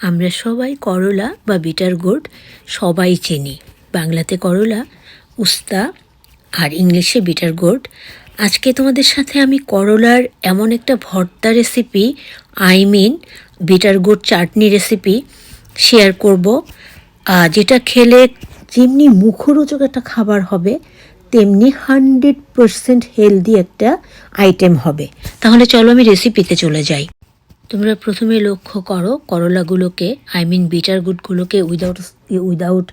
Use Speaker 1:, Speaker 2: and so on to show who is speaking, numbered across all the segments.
Speaker 1: আমরা সবাই করলা বা বিটার গোর্ড সবাই চিনি। বাংলাতে করলা, উস্তা আর ইংলিশে বিটার গোর্ড আজকে তোমাদের সাথে আমি করলার এমন একটা bharta recipe I mean bitter gourd chutney recipe share করব। যেটা খেলে যেমনি মুখরোচক একটা খাবার হবে, তেমনি হান্ড্রেড পারসেন্ট হেলদি একটা আইটেম হবে। তাহলে চলো আমি রেসিপিতে চলে যাই। তোমরা প্রথমে লক্ষ্য করো করলাগুলোকে আই মিন বিটার গুডগুলোকে উইদাউট উইদাউট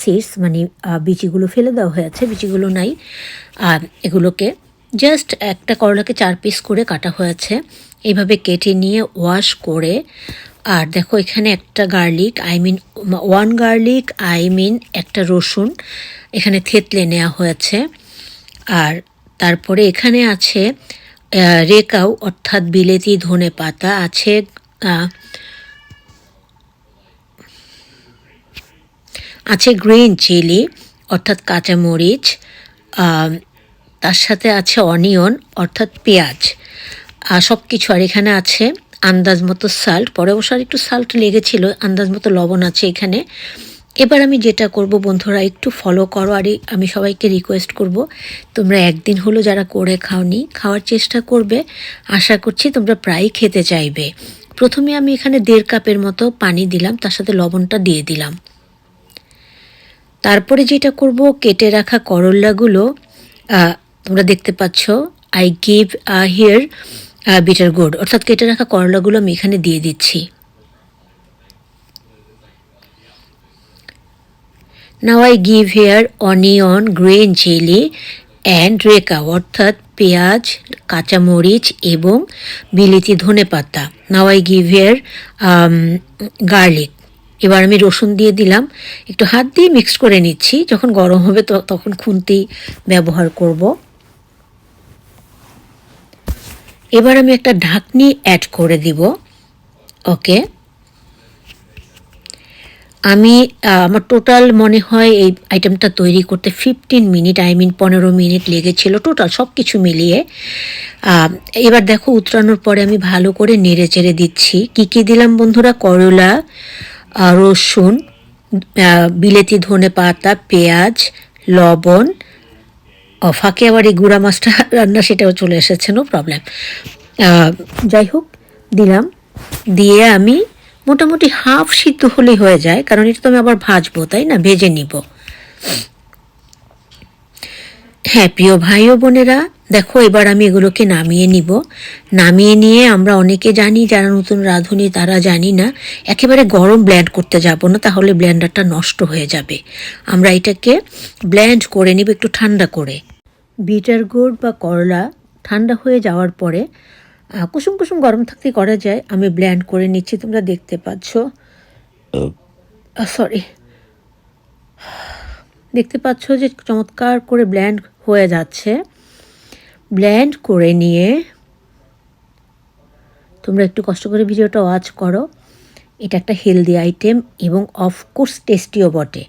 Speaker 1: সিডস মানে আহ, বিচিগুলো ফেলে দেওয়া হয়েছে বিচিগুলো নাই। আহ, এগুলোকে জাস্ট একটা করলাকে চার পিস করে কাটা হয়েছে এইভাবে কেটে নিয়ে ওয়াশ করে আর দেখো এখানে একটা garlic I mean one garlic I mean একটা রসুন এখানে থেতলে নেওয়া হয়েছে। আর তারপরে এখানে আছে রেকাউ অর্থাৎ বিলেতি ধনে পাতা আছে আছে গ্রিন চিলি, অর্থাৎ কাঁচামরিচ তার সাথে আছে অনিয়ন, অর্থাৎ পেঁয়াজ। সব কিছু আর এখানে আছে আন্দাজ মতো সাল্ট পরে অবশ্য একটু সাল্ট লেগেছিল, আন্দাজ মতো লবণ আছে এখানে। এবার আমি যেটা করব বন্ধুরা, একটু ফলো করো আর আমি সবাইকে রিকোয়েস্ট করব, তোমরা একদিন হলো যারা করে খাওনি, খাওয়ার চেষ্টা করবে। আশা করছি তোমরা প্রায়ই খেতে চাইবে। প্রথমে আমি এখানে দেড় কাপের মতো পানি দিলাম, তার সাথে লবণটা দিয়ে দিলাম। তারপরে যেটা করব, কেটে রাখা করল্লাগুলো তোমরা দেখতে পাচ্ছ I give here bitter gourd অর্থাৎ কেটে রাখা করলাগুলো আমি এখানে দিয়ে দিচ্ছি। Now I give here onion green chilli and রেকা অর্থাৎ পেঁয়াজ, কাঁচামরিচ এবং বিলিতি ধনে পাতা। Now I give here garlic এবার আমি রসুন দিয়ে দিলাম। একটু হাত দিয়ে মিক্স করে নিচ্ছি। যখন গরম হবে তখন খুন্তি ব্যবহার করব। এবার আমি একটা ঢাকনি অ্যাড করে দিব। ওকে আমি আমার টোটাল মনে হয় এই আইটেমটা তৈরি করতে ফিফটিন মিনিট আই মিন পনেরো মিনিট লেগেছিল টোটাল সব কিছু মিলিয়ে এবার দেখো উতরানোর পরে আমি ভালো করে নেড়ে চেড়ে দিচ্ছি। কি কি দিলাম বন্ধুরা? করলা রসুন বিলেতি, ধনে পাতা, পেঁয়াজ, লবণ। ফাঁকে আবার এই গুঁড়া মাছটা রান্না, সেটাও চলে এসেছে নো প্রবলেম যাই হোক, দিলাম। দিয়ে আমি মোটামুটি হাফ সিদ্ধ হলেই হয়ে যায়, কারণ এটা তো আমি আবার ভাজবো, তাই না? ভেজে নিব। হ্যাঁ প্রিয় ভাই ও বোনেরা, দেখো, এবার আমি এগুলোকে নামিয়ে নিব। নামিয়ে নিয়ে আমরা অনেকে জানি, যারা নতুন রাঁধুনি, তারা জানি না, একেবারে গরম ব্ল্যান্ড করতে যাব না, তাহলে ব্ল্যান্ডারটা নষ্ট হয়ে যাবে। আমরা এটাকে ব্ল্যান্ড করে নিব একটু ঠান্ডা করে। বিটার গোর্ড বা করলা ঠান্ডা হয়ে যাওয়ার পরে কুসুম কুসুম গরম থাকতে করা যায়। আমি ব্ল্যান্ড করে নিচ্ছি তোমরা দেখতে পাচ্ছ। সরি দেখতে পাচ্ছ যে চমৎকার করে ব্ল্যান্ড হয়ে যাচ্ছে। ব্ল্যান্ড করে নিয়ে তোমরা একটু কষ্ট করে ভিডিওটা ওয়াচ করো। এটা একটা হেলদি আইটেম এবং অফকোর্স টেস্টিও বটে।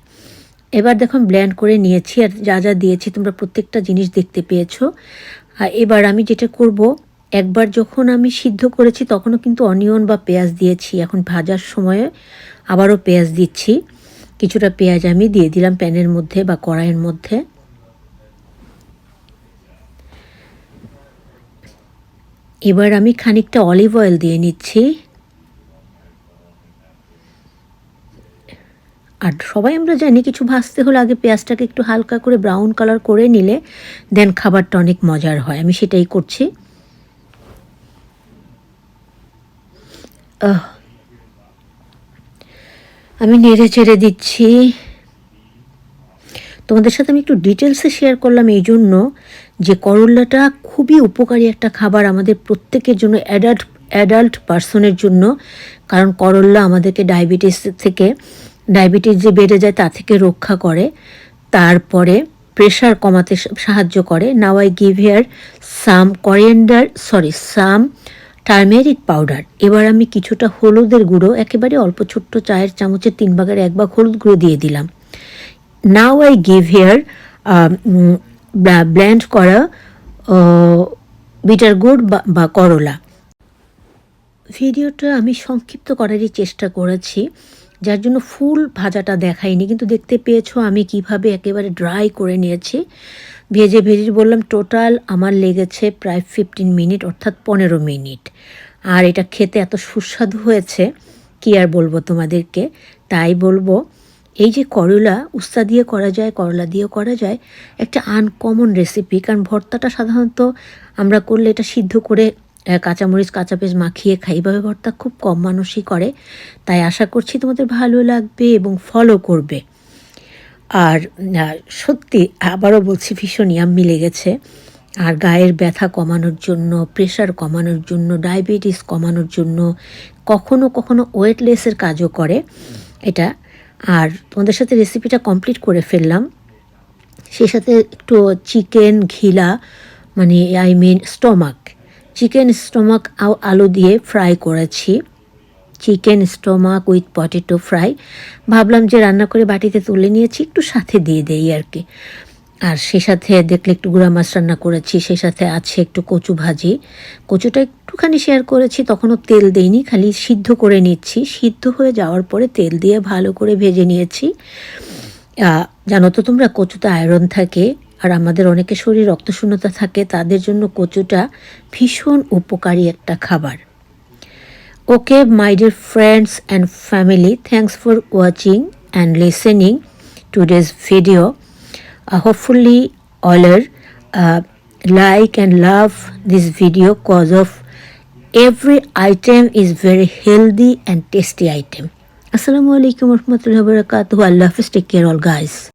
Speaker 1: এবার দেখো ব্ল্যান্ড করে নিয়েছি আর যা যা দিয়েছি তোমরা প্রত্যেকটা জিনিস দেখতে পেয়েছ। আর এবার আমি যেটা করব একবার যখন আমি সিদ্ধ করেছি, তখনও কিন্তু অনিয়ন বা পেঁয়াজ দিয়েছি। এখন ভাজার সময়ে আবারও পেঁয়াজ দিচ্ছি। কিছুটা পেঁয়াজ আমি দিয়ে দিলাম প্যানের মধ্যে বা কড়াইয়ের মধ্যে। এবার আমি খানিকটা অলিভ অয়েল দিয়ে নিচ্ছি। আর সবাই আমরা জানি, কিছু ভাজতে হলে আগে পেঁয়াজটাকে একটু হালকা করে ব্রাউন কালার করে নিলে দেন খাবারটা অনেক মজার হয়। আমি সেটাই করছি। আমি নেড়ে চেড়ে দিচ্ছি। তোমাদের সাথে আমি একটু ডিটেলসে শেয়ার করলাম এই জন্য যে করল্লাটা খুবই উপকারী একটা খাবার আমাদের প্রত্যেকের জন্য অ্যাডাল্ট অ্যাডাল্ট পার্সনের জন্য। কারণ করল্লা আমাদেরকে ডায়াবেটিস থেকে ডায়াবেটিস যে বেড়ে যায় তা থেকে রক্ষা করে। তারপরে প্রেশার কমাতে সাহায্য করে। Now I give here some coriander sorry some turmeric powder. এবার আমি কিছুটা হলুদের গুঁড়ো, একেবারে অল্প ছোট্ট চায়ের চামচের তিন ভাগের এক ভাগ হলুদ গুঁড়ো দিয়ে দিলাম। Now I give here blend করা বিটার গুড় বা করলা। ভিডিওটা আমি সংক্ষিপ্ত করারই চেষ্টা করেছি, যার জন্য ফুল ভাজাটা দেখাইনি, কিন্তু দেখতে পেয়েছ আমি কীভাবে একেবারে ড্রাই করে নিয়েছি। ভেজে ভেজে বললাম টোটাল আমার লেগেছে প্রায় ফিফটিন মিনিট অর্থাৎ পনেরো মিনিট আর এটা খেতে এত সুস্বাদু হয়েছে, কি আর বলব তোমাদেরকে? তাই বলব, এই যে করলা, উস্তা দিয়ে করা যায়, করলা দিয়েও করা যায়, একটা আনকমন রেসিপি কারণ ভর্তাটা সাধারণত আমরা করলে এটা সিদ্ধ করে কাঁচামরিচ, কাঁচা পেঁয়াজ মাখিয়ে খাই। এভাবে ভর্তা খুব কম মানুষই করে। তাই আশা করছি তোমাদের ভালো লাগবে এবং ফলো করবে। আর সত্যি আবারও বলছি ভীষণ ইয়াম মিলে গেছে। আর গায়ের ব্যথা কমানোর জন্য প্রেশার কমানোর জন্য ডায়াবেটিস কমানোর জন্য কখনো কখনো ওয়েটলেসের কাজও করে। এটা, আর তোমাদের সাথে রেসিপিটা কমপ্লিট করে ফেললাম। সেই সাথে একটু চিকেন ঘিলা মানে I mean stomach chicken stomach আলু দিয়ে ফ্রাই করেছি। Chicken, stomach with potato fry. ভাবলাম যে রান্না করে বাটিতে তুলে নিয়েছি, একটু সাথে দিয়ে দেই আর কি। আর সে সাথে দেখলে একটু গুঁড়া মাছ রান্না করেছি, সে সাথে আছে একটু কচু ভাজি। কচুটা একটুখানি শেয়ার করেছি, তখনও তেল দেইনি, খালি সিদ্ধ করে নিচ্ছি। সিদ্ধ হয়ে যাওয়ার পরে তেল দিয়ে ভালো করে ভেজে নিয়েছি। জানো তো তোমরা, কচুতে আয়রন থাকে, আর আমাদের অনেকে শরীর রক্তশূন্যতা থাকে, তাদের জন্য কচুটা ভীষণ উপকারী একটা খাবার। Okay, my dear friends and family, thanks for watching and listening today's video. Uh, hopefully, all are uh, like and love this video cause of every item is very healthy and tasty item. Assalamu alaikum warahmatullahi wabarakatuh. Allah Hafiz. Take care all guys.